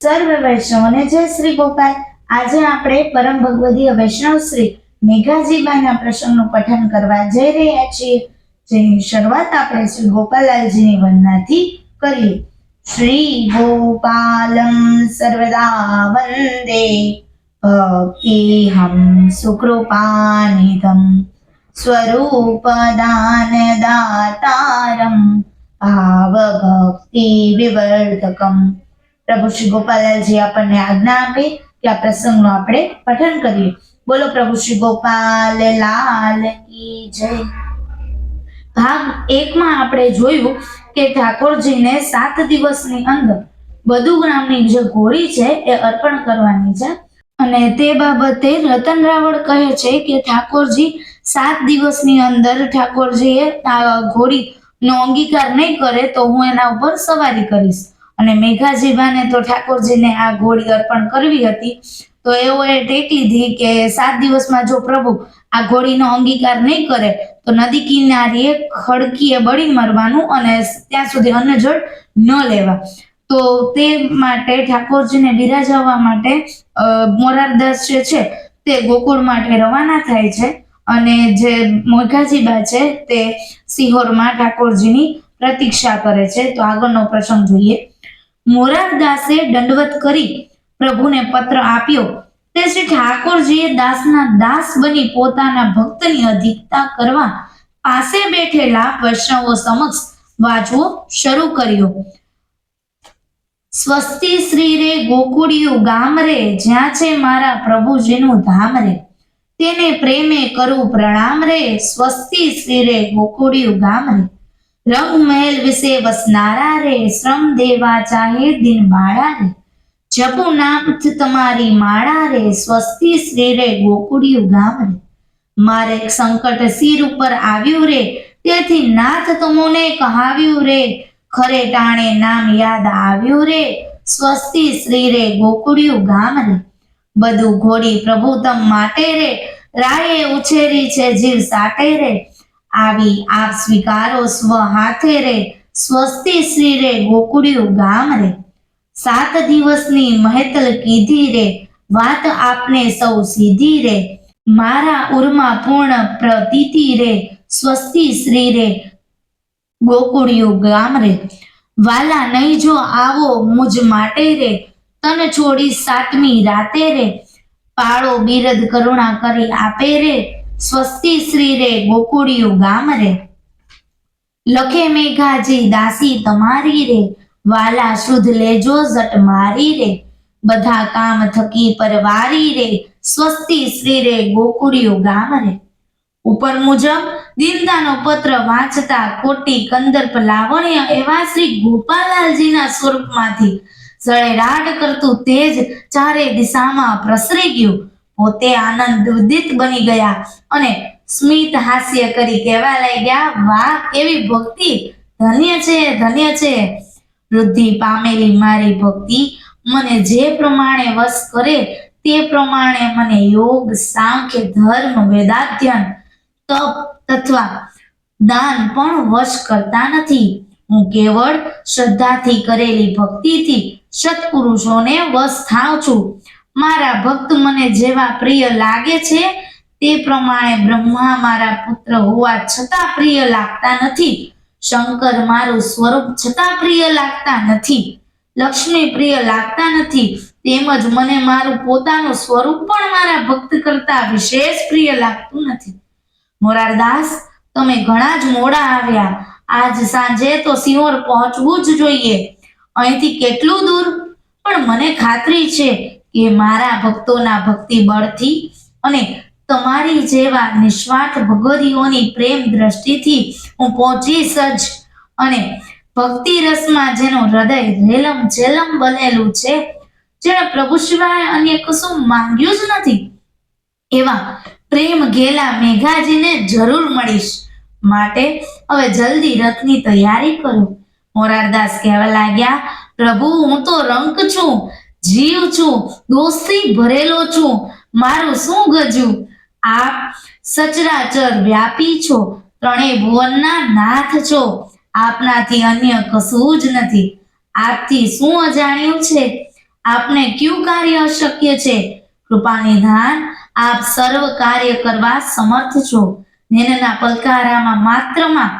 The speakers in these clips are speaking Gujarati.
સર્વ વૈષ્ણવને જય શ્રી ગોપાલ. આજે આપણે પરમ ભગવદીય વૈષ્ણવ શ્રી મેઘાજીબાના પ્રસંગનું પઠન કરવા જઈ રહ્યા છીએ, જેની શરૂઆત આપણે શ્રી ગોપાલાલજીની વંદનાથી કરીએ. શ્રી ગોપાલમ સર્વદા વંદે ભક્તિહમ સુકૃપાનિધમ. સ્વરૂપદાનદાતારમ ભાવભક્તિ વિવર્ધકમ. પ્રભુ શ્રી ગોપાલજી આપણને આજ્ઞા આપી કે આ પ્રસંગનું આપણે પઠન કરીએ. બોલો પ્રભુ શ્રી ગોપાલ, લાલ કી જય. ભાગ એકમાં આપણે જોયું કે ઠાકોરજીને સાત દિવસની અંદર બધું ગ્રામની જે ઘોડી છે એ અર્પણ કરવાની છે અને તે બાબતે રતન રાવળ કહે છે કે ઠાકોરજી સાત દિવસની અંદર ઠાકોરજીએ ઘોડી ઘોડીનો અંગીકાર નહીં કરે તો હું એના ઉપર સવારી કરીશ. અને મેઘાજીભાને તો ઠાકોરજીને આ ઘોડી અર્પણ કરવી હતી, તો એઓએ ટેક લીધી કે સાત દિવસમાં જો પ્રભુ આ ઘોડીનો અંગીકાર નહીં કરે, તો નદી કિનારીએ ખડકીએ બળી મરવાનું અને ત્યાં સુધી અન્ન જળ ન લેવા. તો તે માટે ઠાકોરજીને બિરાજવવા માટે મોરારદાસ જે છે, તે ગોકુળ માટે રવાના થાય છે અને જે મોઘાજીબા છે, તે સિહોરમાં ઠાકોરજીની પ્રતીક્ષા કરે છે. તો આગળનો પ્રસંગ જોઈએ. મોરારદાસે દંડવત કરી પ્રભુને પત્ર આપ્યો. તે શ્રી ઠાકોરજીએ દાસના દાસ બની પોતાના ભક્તની અધિકતા કરવા પાસે બેઠેલા વૈષ્ણવો સમક્ષ વાંચવો શરૂ કર્યો. સ્વસ્તિ શ્રી રે ગોકુળિયું ગામ રે, જ્યાં છે મારા પ્રભુજીનું ધામ રે. તેને પ્રેમે કરું પ્રણામ રે, સ્વસ્તિ શ્રી રે ગોકુળિયું ગામ રે. રંગ મહેલ વિશે વસનારા રે, શ્રમ દેવા ચાહે દિન બાળા રે. જપુ નામથ તમારી માળા રે, સ્વસ્તિ શ્રી રે, ગોકુળિયું ગામ રે. મારે સંકટ શિર ઉપર આવ્યું રે, તેથી નાથ તમોને કહાવ્યું રે. ખરે ટાણે નામ યાદ આવ્યું રે, સ્વસ્તિ શ્રી રે, ગોકુળિયું ગામ રે. બધું ઘોડી પ્રભુ તમ માટે રે, રાયે ઉછેરી છે જીવ સાટે રે. આવી આપ સ્વીકારો સ્વ હાથે રે, સ્વસ્તિ શ્રી રે, ગોકુળિયું ગામ રે. સાત દિવસની મહેતલ કીધી રે, વાત આપને સૌ સીધી રે. મારા ઉર્મા પૂર્ણ પ્રતીતિ રે, સ્વસ્તિ શ્રી રે, ગોકુળિયું ગામ રે. વાલા નહીં જો આવો મુજ માટે રે, તન છોડી સાતમી રાતે રે. પાળો બિરદ કરુણા કરી આપે રે સ્વસ્તિ શ્રી રે, ગોકુળિયું ગામ રે. લખે મેઘાજી, દાસી તમારી રે. વાલા શુદ્ધ લેજો જટ મારી રે. બધા કામ થકી પરવારી રે. સ્વસ્તિ શ્રી રે, ગોકુળિયું ગામ રે. ઉપર મુજબ દિનદાનો પત્ર વાંચતા કોટી કંદર્પ લાવણ્ય એવા શ્રી ગોપાલાલજીના સ્વરૂપમાંથી. સળેરાટ કરતું તેજ ચારે દિશામાં પ્રસરી ગયું. પોતે આનંદ ઉદિત બની ગયા અને સ્મિત હાસ્ય કરી કહેવા લાગ્યા, વાહ, કેવી ભક્તિ! ધન્ય છે ધન્ય છે. વૃદ્ધિ પામેલી મારી ભક્તિ. મને જે પ્રમાણે વશ કરે, તે પ્રમાણે મને યોગ, સાંખ્ય, ધર્મ, વેદાધ્યન, તપ તથા દાન પણ વશ કરતા નથી. હું કેવળ શ્રદ્ધાથી કરેલી ભક્તિથી સત્પુરુષોને વશ થાવ છું. મારા ભક્ત મને જેવા પ્રિય લાગે છે, તે પ્રમાણે બ્રહ્મા મારા પુત્ર હોવા છતાં પ્રિય લાગતા નથી. શંકર મારું સ્વરૂપ છતાં પ્રિય લાગતા નથી. લક્ષ્મી પ્રિય લાગતા નથી. તેમજ મને મારું પોતાનું સ્વરૂપ પણ મારા ભક્ત કરતા વિશેષ પ્રિય લાગતું નથી. મોરારદાસ, તમે ઘણા જ મોડા આવ્યા. આજ સાંજે તો સિહોર પહોંચવું જ જોઈએ. અહીંથી કેટલું દૂર? પણ મને ખાતરી છે કે મારા ભક્તોના ભક્તિ બળથી અને તમારી જેવા નિસ્વાર્થ ભગવદીઓની પ્રેમ દ્રષ્ટિથી હું પહોંચીશ જ. અને ભક્તિ રસમાં જેનું હૃદય રેલમ જેલમ બનેલું છે, જેણે પ્રભુ સિવાય અન્ય કશું માંગ્યું જ નથી, એવા પ્રેમ ગેલા મેઘાજીને જરૂર મળીશ. માટે હવે જલ્દી રથની તૈયારી કરો. મોરારદાસ કહેવા લાગ્યા, પ્રભુ, હું તો રંક છું. જીવ છું દોસ્તી ભરેલો છું, મારું શું ગજું? આપ સચરાચર વ્યાપી છો, ત્રણેય ભુવનના નાથ છો, આપનાથી અન્ય કશું જ નથી. આપથી શું અજાણ્યું છે? આપને કયું કાર્ય અશક્ય છે? કૃપાની ધાન, આપ સર્વ કાર્ય કરવા સમર્થ છો. નેનના પલકારામાં માત્રમાં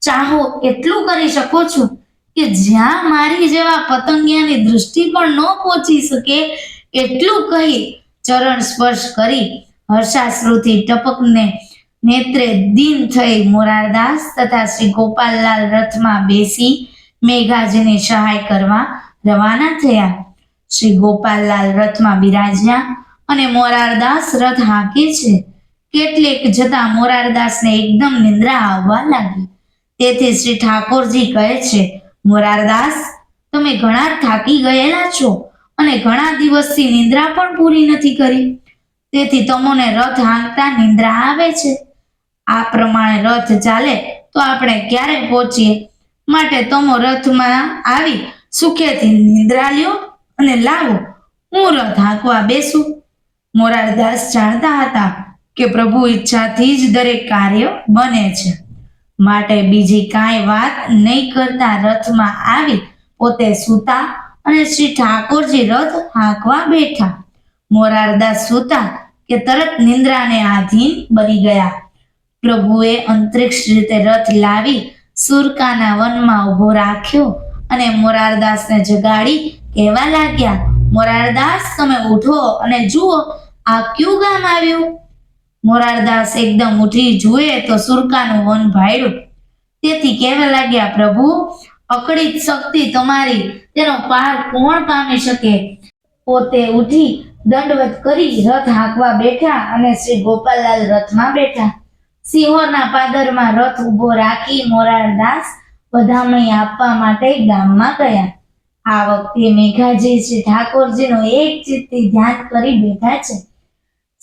ચાહો એટલું કરી શકો છો? કે જ્યાં મારી જેવા પતંગિયાની દૃષ્ટિ પણ ન પહોંચી શકે એટલું કહી ચરણ સ્પર્શ કરી હર્ષાશ્રુથી ટપકને નેત્રે દીન થઈ મોરારદાસ તથા શ્રી ગોપાલલાલ રથમાં બેસી મેઘાજીની સહાય કરવા રવાના થયા. શ્રી ગોપાલલાલ રથમાં બિરાજ્યા અને મોરારદાસ રથ હાંકે છે. કેટલેક જતા મોરારદાસને એકદમ નિંદ્રા આવવા લાગી. તેથી શ્રી ઠાકોરજી કહે છે મોરારદાસ, તમે ઘણા થાકી ગયેલા છો અને ઘણા દિવસથી નિંદ્રા પણ પૂરી નથી કરી. તેથી તમને રથ હાંકતા નિંદ્રા આવે છે. આ પ્રમાણે રથ ચાલે તો આપણે ક્યારે પહોંચીએ? માટે તમો રથમાં આવી સુખેથી નિંદ્રા લ્યો અને લાવો, હું રથ હાંકવા બેસું. મોરારદાસ જાણતા હતા કે પ્રભુ ઈચ્છાથી જ દરેક કાર્ય બને છે. માટે બીજી કાંઈ વાત નહીં કરતા રથમાં આવી પોતે સૂતા અને શ્રી ઠાકોરજી રથ હાંકવા બેઠા. મોરારદાસ સૂતા કે તરત નિંદ્રાને આધીન બની ગયા. પ્રભુએ અંતરિક્ષ રીતે રથ લાવી સુરકાના વનમાં ઊભો રાખ્યો અને મોરારદાસને જગાડી કહેવા લાગ્યા, મોરારદાસ, તમે ઉઠો અને જુઓ, આ ક્યુ ગામ આવ્યું? મોરારદાસ એકદમ ઉઠી જુએ તો સુરકાનું વન ભાડ્યું તેથી કહેવા લાગ્યા, પ્રભુ અકડિત શક્તિ તમારી, તેનો પાર કોણ પામી શકે? પોતે ઉઠી દંડવત કરી રથ હાંકવા બેઠા અને શ્રી ગોપાલલાલ રથમાં બેઠા. સિંહોના પાદરમાં રથ ઊભો રાખી મોરારદાસ વધામણી આપવા માટે ગામમાં ગયા. આ વખતે મેઘાજી શ્રી ઠાકોરજીનો એક ચિત્તથી ધ્યાન કરી બેઠા છે.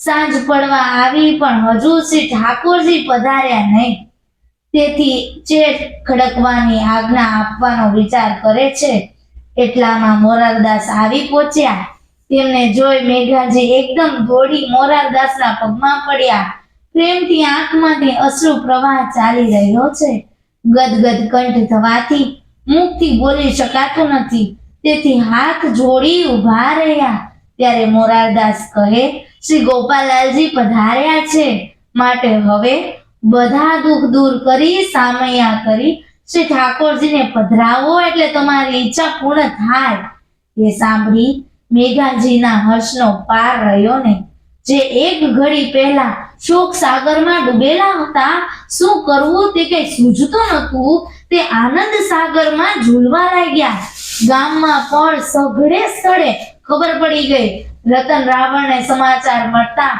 સાંજ પડવા આવી પણ હજુ શ્રી ઠાકોરજી પધાર્યા નહીં. તેથી ચેટ ખડકવાની આજ્ઞા આપવાનો વિચાર કરે છે. એટલામાં મોરારદાસ આવી પહોંચ્યા. તેમને જોઈ મેઘાજી એકદમ દોડી મોરારદાસના પગમાં પડ્યા. પ્રેમથી આંખમાંથી અશ્રુ પ્રવાહ ચાલી રહ્યો છે. ગદગદ કંઠ થવાથી મુખથી બોલી શકાતું નથી. તેથી હાથ જોડી ઊભા રહ્યા. ત્યારે મોરારદાસ કહે, શ્રી ગોપાલાલજી પધાર્યા છે. માટે હવે બધા દુઃખ દૂર કરી સામૈયા કરી શ્રી ઠાકોરજીને પધરાવો એટલે તમારી ઈચ્છા પૂર્ણ થાય. એ સાંભળી મેઘાજીના હર્ષનો પાર રહ્યો ને જે એક ઘડી પહેલા શોક સાગરમાં ડૂબેલા હતા, શું કરવું તે કઈ સૂઝતું નહોતું, તે આનંદ સાગરમાં ઝૂલવા લાગ્યા. ગામમાં પણ સઘળે સ્થળે ખબર પડી ગઈ. રતન રાવણને સમાચાર મળતા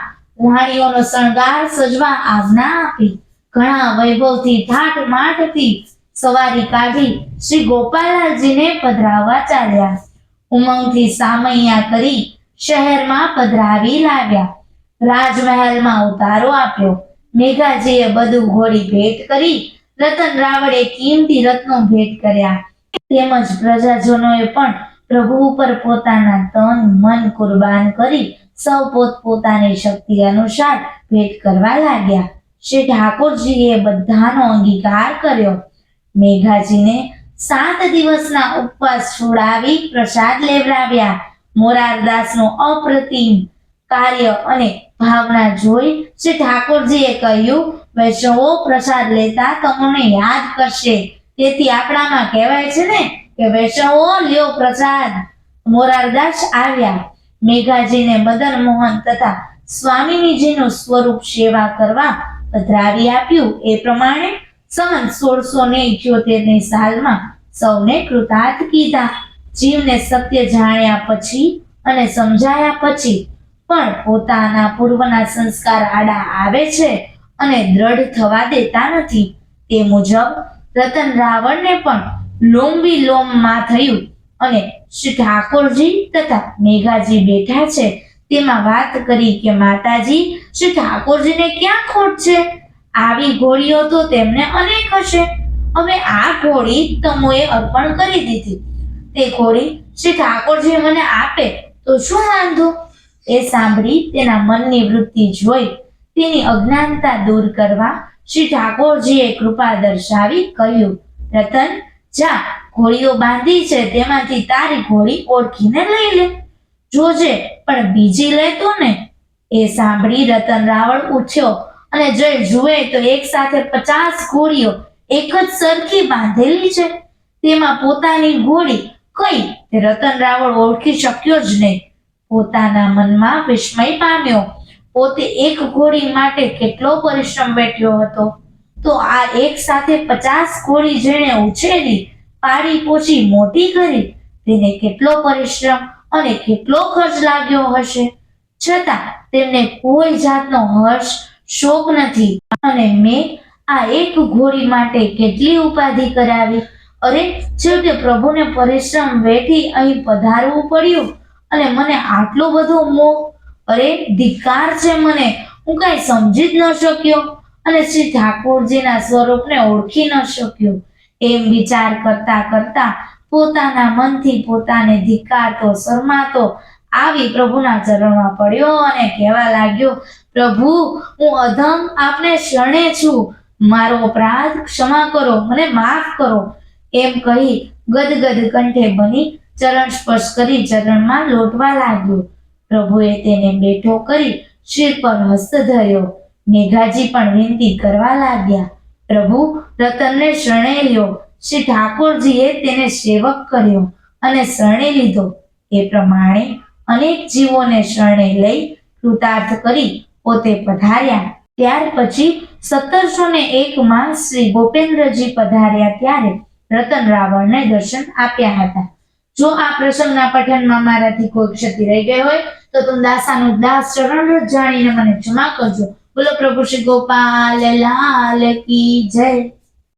રાણીઓનો શણગાર સજવા આજ્ઞા આપી. ઘણા વૈભવથી ઠાઠ માઠથી સવારી કાઢી શ્રી ગોપાલજીને પધરાવવા ચાલ્યા. ઉમંગથી સામૈયા કરી શહેરમાં પધરાવી લાવ્યા. રાજમહેલમાં ઉતારો આપ્યો. મેઘાજીએ બધું ઘોડી ભેટ કરી રતન રાવળે કિંમતી રત્નો ભેટ કર્યા. તેમજ પ્રજાજનોએ પણ પ્રભુ ઉપર પોતાના તન, મન કુરબાન કરી સૌ પોતપોતાની શક્તિ અનુસાર ભેટ કરવા લાગ્યા. શ્રી ઠાકોરજીએ બધાનો અંગીકાર કર્યો. મેઘાજીને સાત દિવસના ઉપવાસ છોડાવી પ્રસાદ લેવડાવ્યા. મોરારદાસનું અપ્રતિમ કાર્ય અને ભાવના જોઈ શ્રી ઠાકોરજીએ કહ્યું, વૈષ્ણવો, પ્રસાદ લેતા તમને યાદ કરશે. તેથી આપણામાં કહેવાય છે ને કે વૈષ્ણવો લ્યો પ્રસાદ. મોરારદાસ આવ્યા. મેઘાજીને મદન મોહન તથા સ્વામીજીનું સ્વરૂપ સેવા કરવા પધરાવી આપ્યું. એ પ્રમાણે સન સોળસો ને ઇઠ્યોતેરની સાલમાં સૌને કૃતાર્થ કીધા. જીવને સત્ય જાણ્યા પછી અને સમજાયા પછી પણ પોતાના પૂર્વના સંસ્કાર આડા આવે છે અને દ્રઢ થવા દેતા નથી. તે મુજબ રતન રાવણને પણ લોંબી લોમમાં થયું અને શ્રી ઠાકોરજી તથા મેઘાજી બેઠા છે. તેમાં વાત કરી કે માતાજી, શ્રી ઠાકોરજીને ક્યાં ખોટ છે? આવી ઘોડીઓ તો તેમને અનેક હશે. હવે આ ઘોડી તમોએ અર્પણ કરી દીધી. તે ઘોડી શ્રી ઠાકોરજી મને આપે તો શું વાંધો? એ સાંભળી તેના મનની વૃત્તિ જોઈ. તેની અજ્ઞાનતા દૂર કરવા શ્રી ઠાકોરજીએ કૃપા દર્શાવી કહ્યું, રતન જા, ઘોડીઓ બાંધી છે, તેમાંથી તારી ઘોડી ઓળખીને લઈ લે. જોજે, પણ બીજી લેતો ને. એ સાંભળી રતન રાવણ ઉઠ્યો અને જોઈ જુએ તો એક સાથે પચાસ ઘોડીઓ એક જ સરખી બાંધેલી છે. તેમાં પોતાની ઘોડી કઈ તે રતન રાવણ ઓળખી શક્યો જ નહીં. પોતાના મનમાં વિસ્મય પામ્યો. પોતે એક ઘોડી માટે કેટલો પરિશ્રમ વેઠ્યો હતો. તો આ એક સાથે પચાસ કોળી જેણે ઉછેરી પાડી પોછી મોટી કરી, તેને કેટલો પરિશ્રમ અને કેટલો ખર્ચ લાગ્યો હશે? છતાં તેમને કોઈ જાતનો હર્ષ, શોક નથી. અને મેં આ એક ઘોડી માટે કેટલી ઉપાધિ કરાવી? અરે, છેવટે પ્રભુને પરિશ્રમ વેઠી અહીં પધારવું પડ્યું અને મને આટલો બધો મોહ? અરે ધિકાર છે મને. હું કાંઈ સમજી જ ન શક્યો. અને શ્રી ઠાકોરજીના સ્વરૂપને ઓળખી ન શક્યો. એમ વિચાર કરતા કરતા પોતાના મનથી પોતાને ધિકારતો શરમાતો આવી પ્રભુના ચરણમાં પડ્યો અને કહેવા લાગ્યો, પ્રભુ, હું અધમ આપને શરણે છું. મારો અપરાધ ક્ષમા કરો, મને માફ કરો. એમ કહી ગદગદ કંઠે બની ચરણ સ્પર્શ કરી ચરણમાં લોટવા લાગ્યો. પ્રભુએ તેને બેઠો કરી શિર પર હસ્ત ધર્યો. મેઘાજી પણ વિનંતી કરવા લાગ્યા. પ્રભુ રતનને શરણે લ્યો. શ્રી ઠાકોરજીએ તેને સેવક કર્યો અને શરણે લીધો. એ પ્રમાણે અનેક જીવોને શરણે લઈ કૃતાર્થ કરી પોતે પધાર્યા. ત્યાર પછી સત્તરસો ને એક માં શ્રી ગોપેન્દ્રજી પધાર્યા ત્યારે રતન રાવણને દર્શન આપ્યા હતા. જો આ પ્રસંગના પઠનમાં મારાથી કોઈ ક્ષતિ રહી ગઈ હોય, તો તું દાસાનું દાસ ચરણ જાણીને મને ક્ષમા કરજો. બોલો પ્રભુ શ્રી ગોપાલ લાલ કી જય.